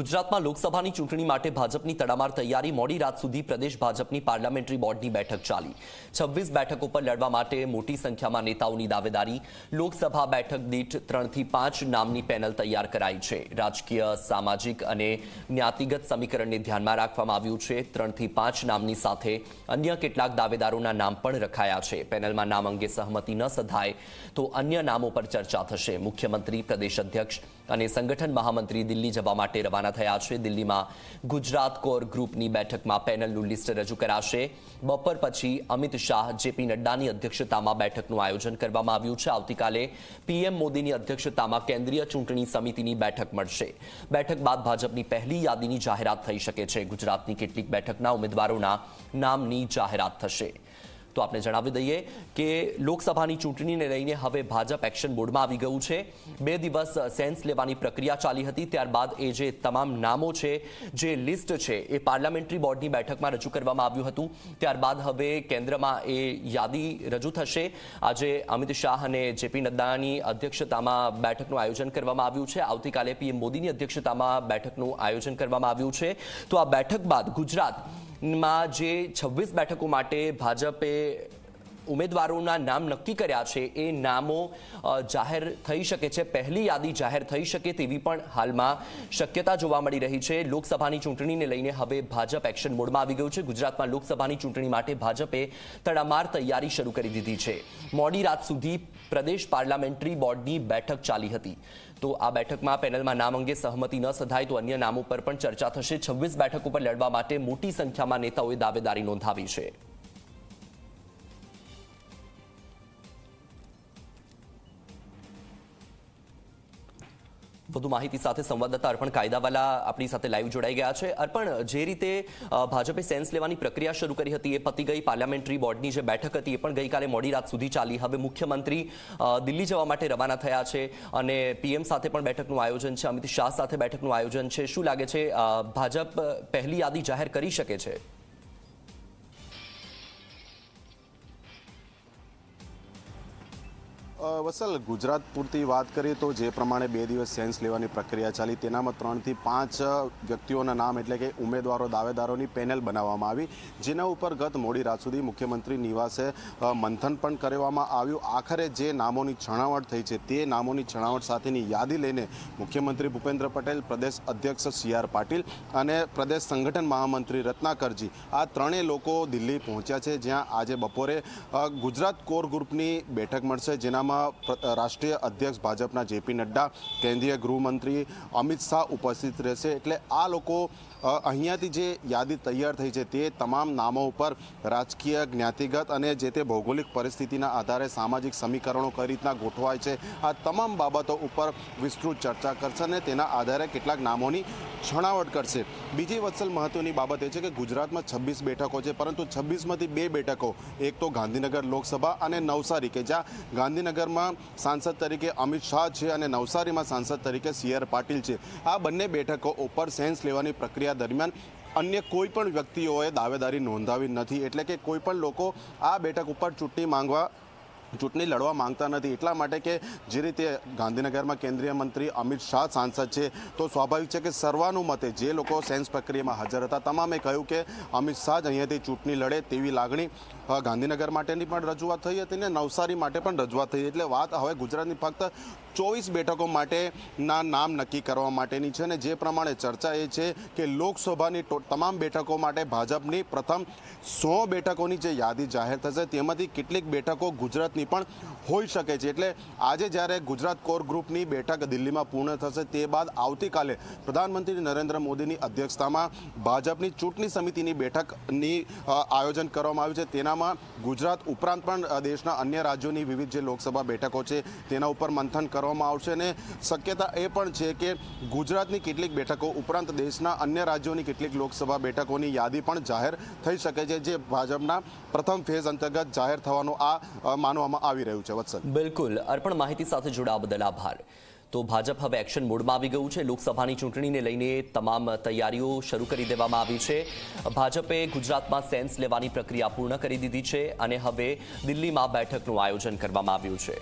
ગુજરાતમાં લોકસભાની ચૂંટણી માટે ભાજપની તડામાર તૈયારી મોડી રાત સુધી પ્રદેશ ભાજપની પાર્લામેન્ટરી બોર્ડની બેઠક ચાલી. છવ્વીસ બેઠકો પર લડવા માટે મોટી સંખ્યામાં નેતાઓની દાવેદારી. લોકસભા બેઠક દીઠ ત્રણથી પાંચ નામની પેનલ તૈયાર કરાઈ છે. રાજકીય, સામાજિક અને જ્ઞાતિગત સમીકરણને ધ્યાનમાં રાખવામાં આવ્યું છે. ત્રણથી પાંચ નામની સાથે અન્ય કેટલાક દાવેદારોના નામ પણ રખાયા છે. પેનલમાં નામ અંગે સહમતિ ન સધાય તો અન્ય નામો પર ચર્ચા થશે. મુખ્યમંત્રી, પ્રદેશ અધ્યક્ષ અને સંગઠન મહામંત્રી દિલ્હી જવા માટે રવાના થયા છે. દિલ્હીમાં ગુજરાત કોર ગ્રુપની બેઠકમાં પેનલનું લિસ્ટ રજૂ કરાશે. બપોર પછી અમિત શાહ જેપી નડ્ડાની અધ્યક્ષતામાં બેઠકનું આયોજન કરવામાં આવ્યું છે. આવતીકાલે પીએમ મોદીની અધ્યક્ષતામાં કેન્દ્રીય ચૂંટણી સમિતિની બેઠક મળશે. બેઠક બાદ ભાજપની પહેલી યાદીની જાહેરાત થઈ શકે છે. ગુજરાતની કેટલીક બેઠકના ઉમેદવારોના નામની જાહેરાત થશે. તો આપણે જણાવી દઈએ કે લોકસભાની ચૂંટણીને લઈને હવે ભાજપ એક્શન મોડમાં આવી ગયું છે. બે દિવસ સેન્સ લેવાની પ્રક્રિયા ચાલી હતી, ત્યારબાદ એ જે તમામ નામો છે, જે લિસ્ટ છે, એ પાર્લામેન્ટરી બોર્ડની બેઠકમાં રજૂ કરવામાં આવ્યું હતું. ત્યારબાદ હવે કેન્દ્રમાં એ યાદી રજૂ થશે. આજે અમિત શાહ અને જેપી નડ્ડાની અધ્યક્ષતામાં બેઠકનું આયોજન કરવામાં આવ્યું છે. આવતીકાલે પીએમ મોદીની અધ્યક્ષતામાં બેઠકનું આયોજન કરવામાં આવ્યું છે. તો આ બેઠક બાદ ગુજરાત માં જે છવ્વીસ બેઠકો માટે ભાજપે ઉમેદવારોના નામ નક્કી કર્યા છે. એ નામો જાહેર થઈ શકે છે. પહેલી યાદી જાહેર થઈ શકે તેવી પણ હાલમાં શક્યતા જોવા મળી રહી છે. લોકસભાની ચૂંટણીને લઈને હવે ભાજપ એક્શન મોડમાં આવી ગયું છે. ગુજરાતમાં લોકસભાની ચૂંટણી માટે ભાજપે તડામાર તૈયારી શરૂ કરી દીધી છે. મોડી રાત સુધી પ્રદેશ પાર્લામેન્ટરી બોર્ડની બેઠક ચાલી હતી. તો આ બેઠકમાં પેનલમાં નામ અંગે સહમતિ ન સધાય તો અન્ય નામો પર પણ ચર્ચા થશે. છવ્વીસ બેઠક ઉપર લડવા માટે મોટી સંખ્યામાં નેતાઓએ દાવેદારી નોંધાવી છે. વધુ માહિતી સાથે સંવાદદાતા અર્પણ કાયદાવાલા આપણી સાથે લાઈવ જોડાઈ ગયા છે. અર્પણ, જે રીતે ભાજપે સેન્સ લેવાની પ્રક્રિયા શરૂ કરી હતી, એ પતી ગઈ. પાર્લામેન્ટરી બોર્ડની જે બેઠક હતી, એ પણ ગઈકાલે મોડી રાત સુધી ચાલી. હવે મુખ્યમંત્રી દિલ્હી જવા માટે રવાના થયા છે અને પીએમ સાથે પણ બેઠકનું આયોજન છે. અમિત શાહ સાથે બેઠકનું આયોજન છે. શું લાગે છે ભાજપ પહેલી યાદી જાહેર કરી શકે છે? અ, વત્સલ ગુજરાત પૂરતી વાત કરીએ તો જે પ્રમાણે બે દિવસ સેન્સ લેવાની પ્રક્રિયા ચાલી તેનામાં ત્રણથી પાંચ વ્યક્તિઓના નામ એટલે કે ઉમેદવારો દાવેદારોની પેનલ બનાવવામાં આવી. જેના ઉપર ગત મોડી રાત સુધી મુખ્યમંત્રી નિવાસે મંથન પણ કરવામાં આવ્યું. આખરે જે નામોની છણાવટ થઈ છે તે નામોની છણાવટ સાથેની યાદી લઈને મુખ્યમંત્રી ભૂપેન્દ્ર પટેલ પ્રદેશ અધ્યક્ષ સી આર પાટીલ અને પ્રદેશ સંગઠન મહામંત્રી રત્નાકરજી આ ત્રણેય લોકો દિલ્હી પહોંચ્યા છે જ્યાં આજે બપોરે ગુજરાત કોર ગ્રુપની બેઠક મળશે જેનામાં પ્ર- રાષ્ટ્રીય અધ્યક્ષ ભાજપના જેપી નડ્ડા, કેન્દ્રીય ગૃહમંત્રી અમિત શાહ ઉપસ્થિત રહેશે. એટલે આ લોકો અહીંયાથી જે યાદી તૈયાર થઈ છે તે તમામ નામો ઉપર રાજકીય, જ્ઞાતિગત અને જે તે ભૌગોલિક પરિસ્થિતિના આધારે સામાજિક સમીકરણો કઈ રીતના ગોઠવાય છે, આ તમામ બાબતો ઉપર વિસ્તૃત ચર્ચા કરશે અને તેના આધારે કેટલાક નામોની છણાવટ કરશે. બીજી વત્સલ મહત્વની બાબત એ છે કે ગુજરાતમાં છવ્વીસ બેઠકો છે, પરંતુ છવ્વીસમાંથી બે બેઠકો, એક તો ગાંધીનગર લોકસભા અને નવસારી, કે જ્યાં ગાંધીનગરમાં સાંસદ તરીકે અમિત શાહ છે અને નવસારીમાં સાંસદ તરીકે સી પાટીલ છે. આ બંને બેઠકો ઉપર સેન્સ લેવાની પ્રક્રિયા દરમિયાન અન્ય કોઈ પણ વ્યક્તિઓએ દાવેદારી નોંધાવી નથી. એટલે કે કોઈ પણ લોકો આ બેઠક ઉપર ચૂંટણી માંગવા ચૂંટણી લડવા માંગતા નથી. એટલા માટે કે જે રીતે ગાંધીનગરમાં કેન્દ્રીય મંત્રી અમિત શાહ સાંસદ છે, તો સ્વાભાવિક છે કે સર્વાનુમતે જે લોકો સેન્સ પ્રક્રિયામાં હાજર હતા, તમામે કહ્યું કે અમિત શાહ જ અહીંયાથી ચૂંટણી લડે તેવી લાગણી ગાંધીનગર માટેની પણ રજૂઆત થઈ હતી ને નવસારી માટે પણ રજૂઆત થઈ. એટલે વાત હવે ગુજરાતની ફક્ત ચોવીસ બેઠકો માટેના નામ નક્કી કરવા માટેની છે અને જે પ્રમાણે ચર્ચા એ છે કે લોકસભાની તમામ બેઠકો માટે ભાજપની પ્રથમ સો બેઠકોની જે યાદી જાહેર થશે તેમાંથી કેટલીક બેઠકો ગુજરાતની પણ હોઈ શકે છે. એટલે આજે જ્યારે ગુજરાત કોર ગ્રુપની બેઠક દિલ્હીમાં પૂર્ણ થશે તે બાદ આવતીકાલે પ્રધાનમંત્રી નરેન્દ્ર મોદીની અધ્યક્ષતામાં ભાજપની ચૂંટણી સમિતિની બેઠકની આયોજન કરવામાં આવ્યું છે. તેનામાં ગુજરાત ઉપરાંત પણ દેશના અન્ય રાજ્યોની વિવિધ જે લોકસભા બેઠકો છે તેના ઉપર મંથન કરવામાં આવશે અને શક્યતા એ પણ છે કે ગુજરાતની કેટલીક બેઠકો ઉપરાંત દેશના અન્ય રાજ્યોની કેટલીક લોકસભા બેઠકોની યાદી પણ જાહેર થઈ શકે છે, જે ભાજપના પ્રથમ ફેઝ અંતર્ગત જાહેર થવાનું આ માનવામાં આવી રહ્યું છે. વત્સલ બિલકુલ. અર્પણ માહિતી સાથે જોડાવા બદલ આભાર. તો ભાજપ હવે એક્શન મોડમાં આવી ગયું છે. લોકસભાની ચૂંટણીને લઈને તમામ તૈયારીઓ શરૂ કરી દેવામાં આવી છે. ભાજપે ગુજરાતમાં સેન્સ લેવાની પ્રક્રિયા પૂર્ણ કરી દીધી છે અને હવે દિલ્હીમાં બેઠકનું આયોજન કરવામાં આવ્યું છે.